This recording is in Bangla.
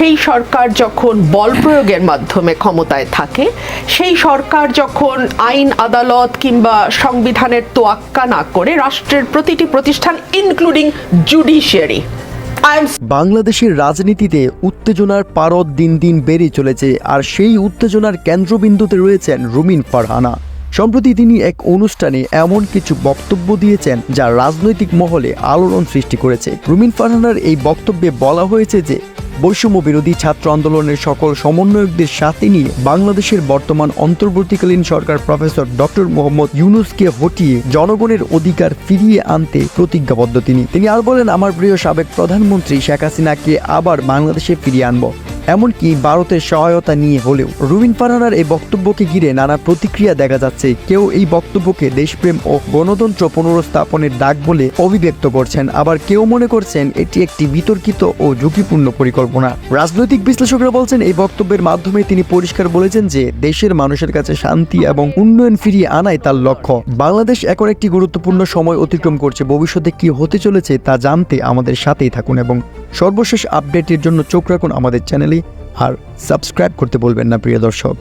সেই সরকার যখন বল প্রয়োগের মাধ্যমে ক্ষমতায় থাকে, সেই সরকার যখন আইন, আদালত কিংবা সংবিধানের তোয়াক্কা না করে রাষ্ট্রের প্রতিটি প্রতিষ্ঠান ইনক্লুডিং জুডিশিয়ারি বাংলাদেশের রাজনীতিতে উত্তেজনার পারদ দিন দিন বেড়ে চলেছে, আর সেই উত্তেজনার কেন্দ্রবিন্দুতে রয়েছেন রুমিন ফারহানা। সম্প্রতি তিনি এক অনুষ্ঠানে এমন কিছু বক্তব্য দিয়েছেন যা রাজনৈতিক মহলে আলোড়ন সৃষ্টি করেছে। রুমিন ফারহানার এই বক্তব্যে বলা হয়েছে যে বৈষম্য বিরোধী ছাত্র আন্দোলনের সকল সমন্বয়কদের সাথে নিয়ে বাংলাদেশের বর্তমান অন্তর্বর্তীকালীন সরকার প্রফেসর ডক্টর মোহাম্মদ ইউনুসকে হটিয়ে জনগণের অধিকার ফিরিয়ে আনতে প্রতিজ্ঞাবদ্ধ তিনি। তিনি আর বলেন, আমার প্রিয় সাবেক প্রধানমন্ত্রী শেখ হাসিনাকে আবার বাংলাদেশে ফিরিয়ে আনব। এমনকি ভারতের সহায়তা নিয়ে হলেও রুবিন ফারহানার এই বক্তব্যকে ঘিরে নানা প্রতিক্রিয়া দেখা যাচ্ছে। কেউ এই বক্তব্যকে দেশপ্রেম ও গণতন্ত্র পুনরস্থাপনের ডাক বলে অভিব্যক্ত করছেন। আবার কেউ মনে করছেন এটি একটি বিতর্কিত ও ঝুঁকিপূর্ণ পরিকল্পনা। রাজনৈতিক বিশ্লেষকরা বলছেন, এই বক্তব্যের মাধ্যমে তিনি পরিষ্কার বলেছেন যে, দেশের মানুষের কাছে শান্তি এবং উন্নয়ন ফিরিয়ে আনাই তার লক্ষ্য। বাংলাদেশ এখন একটি গুরুত্বপূর্ণ সময় অতিক্রম করছে। ভবিষ্যতে কি হতে চলেছে তা জানতে আমাদের সাথেই থাকুন এবং সর্বশেষ আপডেটের জন্য চোখ রাখুন আমাদের চ্যানেলে আর সাবস্ক্রাইব করতে বলবেন না প্রিয় দর্শক।